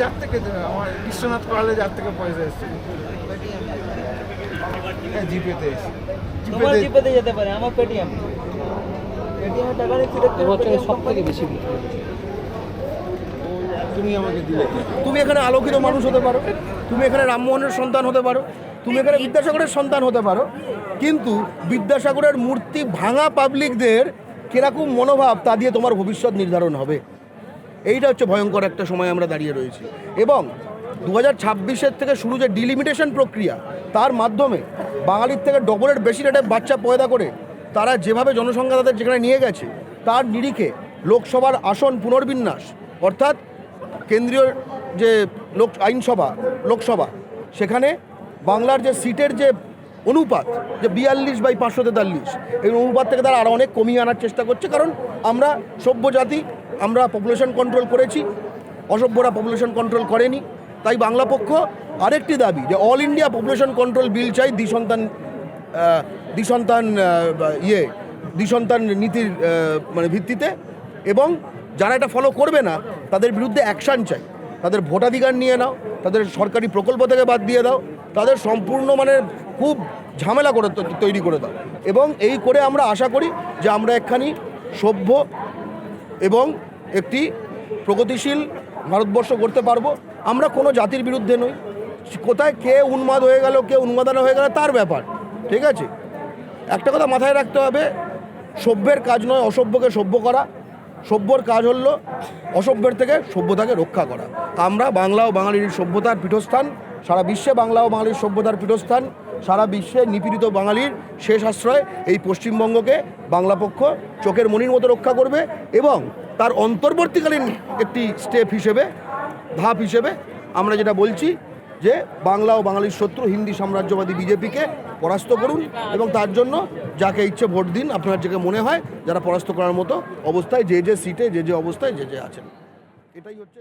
যার থেকে আমার বিশ্বনাথ করালে যার থেকে পয়সা এসছে। হ্যাঁ জিপেতে এসছে। তোমার জিপেতে জিপেতে যেতে পারে আমার পেটিএম। পেটিএমে টাকা নিচ্ছি দেখতে এবছরে সব থেকে বেশি তুমি আমাকে দিলে। তুমি এখানে আলোকিত মানুষ হতে পারো তুমি এখানে রামমোহনের সন্তান হতে পারো তুমি এখানে বিদ্যাসাগরের সন্তান হতে পারো কিন্তু বিদ্যাসাগরের মূর্তি ভাঙা পাবলিকদের কীরকম মনোভাব তা দিয়ে তোমার ভবিষ্যৎ নির্ধারণ হবে। এইটা হচ্ছে ভয়ঙ্কর একটা সময় আমরা দাঁড়িয়ে রয়েছি। এবং দু হাজার ছাব্বিশের থেকে শুরু যে ডিলিমিটেশন প্রক্রিয়া, তার মাধ্যমে বাঙালির থেকে ডবলের বেশি রেটে বাচ্চা পয়দা করে তারা যেভাবে জনসংখ্যা তাদের যেখানে নিয়ে গেছে, তার নিরিখে লোকসভার আসন পুনর্বিন্যাস, অর্থাৎ কেন্দ্রীয় যে লোক, আইনসভা, লোকসভা, সেখানে বাংলার যে সিটের যে অনুপাত, যে বিয়াল্লিশ বাই পাঁচশো তেতাল্লিশ, এই অনুপাত থেকে তারা আরও অনেক কমিয়ে আনার চেষ্টা করছে, কারণ আমরা সভ্য জাতি আমরা পপুলেশন কন্ট্রোল করেছি, অসভ্যরা পপুলেশন কন্ট্রোল করেনি। তাই বাংলা পক্ষ আরেকটি দাবি যে all India population control bill চাই দ্বিসন্তান দ্বিসন্তান ইয়ে দ্বিসন্তান নীতির মানে ভিত্তিতে। এবং যারা এটা ফলো করবে না, তাদের বিরুদ্ধে অ্যাকশান চাই। তাদের ভোটাধিকার নিয়ে নাও, তাদের সরকারি প্রকল্প থেকে বাদ দিয়ে দাও, তাদের সম্পূর্ণ মানে খুব ঝামেলা করে তৈরি করে দাও। এবং এই করে আমরা আশা করি যে আমরা একখানি সভ্য এবং একটি প্রগতিশীল ভারতবর্ষ করতে পারব। আমরা কোনো জাতির বিরুদ্ধে নই। কোথায় কে উন্মাদ হয়ে গেল, কে উন্মাদানা হয়ে গেল তার ব্যাপার, ঠিক আছে? একটা কথা মাথায় রাখতে হবে, সভ্যের কাজ নয় অসভ্যকে সভ্য করা। সভ্যর কাজ হলো অসভ্যের থেকে সভ্যতাকে রক্ষা করা। আমরা বাংলা ও বাঙালির সভ্যতার পীঠস্থান, সারা বিশ্বে বাংলা ও বাঙালির সভ্যতার পীঠস্থান, সারা বিশ্বে নিপীড়িত বাঙালির শেষ আশ্রয় এই পশ্চিমবঙ্গকে বাংলা পক্ষ চোখের মনির মতো রক্ষা করবে এবং তার অন্তর্বর্তীকালীন একটি স্টেপ হিসেবে, ধাপ হিসেবে আমরা যেটা বলছি যে বাংলা ও বাঙালির শত্রু হিন্দি সাম্রাজ্যবাদী বিজেপিকে পরাস্ত করুন এবং তার জন্য যাকে ইচ্ছে ভোট দিন, আপনার যাকে মনে হয়, যারা পরাস্ত করার মতো অবস্থায়, যে যে সিটে যে যে অবস্থায়, যে যে আছেন। এটাই হচ্ছে